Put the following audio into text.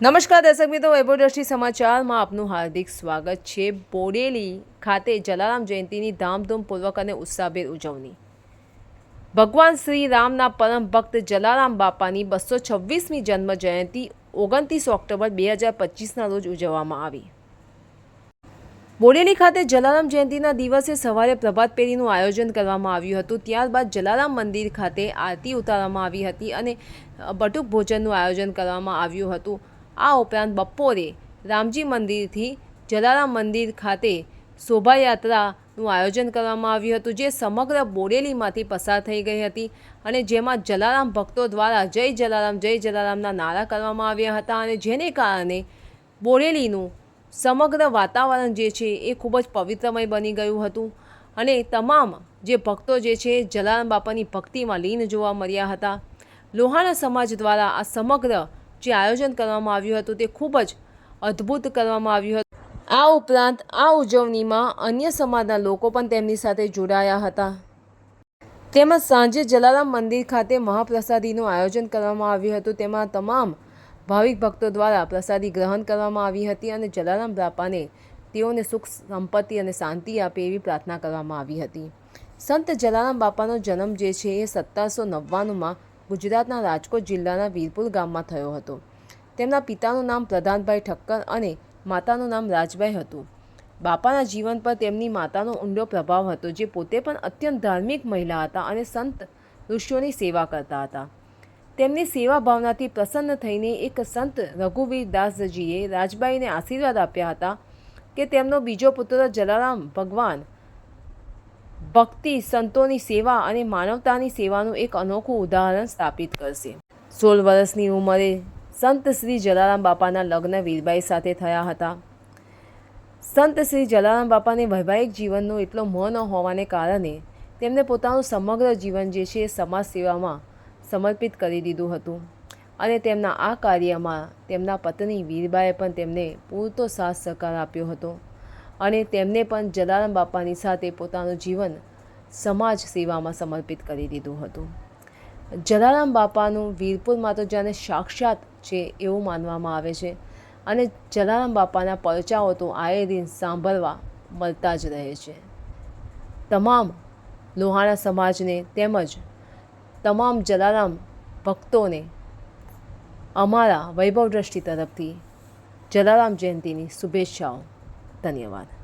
નમસ્કાર દર્શક મિત્રો વૈભવદ્રષ્ટિ સમાચારમાં આપનું હાર્દિક સ્વાગત છે. બોડેલી ખાતે જલારામ જયંતિની ધામધૂમપૂર્વક અને ઉત્સાહભેર ઉજવણી. ભગવાન શ્રી રામના પરમ ભક્ત જલારામ બાપાની બસો છવ્વીસમી જન્મ જયંતિ ઓગણત્રીસ ઓક્ટોબર બે હજાર પચીસના રોજ ઉજવવામાં આવી. બોડેલી ખાતે જલારામ જયંતિના દિવસે સવારે પ્રભાત ફેરીનું આયોજન કરવામાં આવ્યું હતું. ત્યારબાદ જલારામ મંદિર ખાતે આરતી ઉતારવામાં આવી હતી અને બટુક ભોજનનું આયોજન કરવામાં આવ્યું હતું. આ ઉપરાંત બપોરે રામજી મંદિરથી જલારામ મંદિર ખાતે શોભાયાત્રાનું આયોજન કરવામાં આવ્યું હતું, જે સમગ્ર બોડેલીમાંથી પસાર થઈ ગઈ હતી અને જેમાં જલારામ ભક્તો દ્વારા જય જલારામ, જય જલારામના નારા કરવામાં આવ્યા હતા અને જેને કારણે બોડેલીનું સમગ્ર વાતાવરણ જે છે એ ખૂબ જ પવિત્રમય બની ગયું હતું અને તમામ જે ભક્તો જે છે જલારામ બાપાની ભક્તિમાં લીન જોવા મળ્યા હતા. લોહાણા સમાજ દ્વારા આ સમગ્ર જે આયોજન કરવામાં આવ્યું હતું તે ખૂબ જ અદ્ભુત કરવામાં આવ્યું હતું. આ ઉપરાંત આ ઉજવણીમાં અન્ય સમાજના લોકો પણ તેમની સાથે જોડાયા હતા. તેમજ સાંજે જલારામ મંદિર ખાતે મહાપ્રસાદીનું આયોજન કરવામાં આવ્યું હતું. તેમાં તમામ ભાવિક ભક્તો દ્વારા પ્રસાદી ગ્રહણ કરવામાં આવી હતી અને જલારામ બાપાને તેઓને સુખ, સંપત્તિ અને શાંતિ આપે એવી પ્રાર્થના કરવામાં આવી હતી. સંત જલારામ બાપાનો જન્મ જે છે એ સત્તરસો નવ્વાણુંમાં ગુજરાતના રાજકોટ જિલ્લાના વીરપુર ગામમાં થયો હતો. તેમના પિતાનું નામ પ્રધાનભાઈ ઠક્કર અને માતાનું નામ રાજભાઈ હતું. બાપાના જીવન પર તેમની માતાનો ઊંડો પ્રભાવ હતો, જે પોતે પણ અત્યંત ધાર્મિક મહિલા હતા અને સંત ઋષિઓની સેવા કરતા હતા. તેમની સેવા ભાવનાથી પ્રસન્ન થઈને એક સંત રઘુવીર દાસજીએ રાજબાઈને આશીર્વાદ આપ્યા હતા કે તેમનો બીજો પુત્ર જલારામ ભગવાન ભક્તિ, સંતોની સેવા અને માનવતાની સેવાનું એક અનોખું ઉદાહરણ સ્થાપિત કરશે. સોળ વર્ષની ઉંમરે સંત શ્રી જલારામ બાપાના લગ્ન વીરબાઈ સાથે થયા હતા. સંત શ્રી જલારામ બાપાને વૈવાહિક જીવનનો એટલો મોહ ન હોવાને કારણે તેમને પોતાનું સમગ્ર જીવન જે છે સમાજ સેવામાં સમર્પિત કરી દીધું હતું અને તેમના આ કાર્યમાં તેમના પત્ની વીરબાએ પણ તેમને પૂરતો સાથ સહકાર આપ્યો હતો. અને તેમને પણ જલારામ બાપાની સાથે પોતાનું જીવન સમાજ સેવામાં સમર્પિત કરી દીધું હતું. જલારામ બાપાનું વીરપુરમાં તો જાણે સાક્ષાત છે એવું માનવામાં આવે છે અને જલારામ બાપાના પરચાઓ તો આએ દિન સાંભળવા મળતા જ રહે છે. તમામ લોહાણા સમાજને તેમજ તમામ જલારામ ભક્તોને અમારા વૈભવ દ્રષ્ટિ તરફથી જલારામ જયંતિની શુભેચ્છાઓ. ధన్యవాదాలు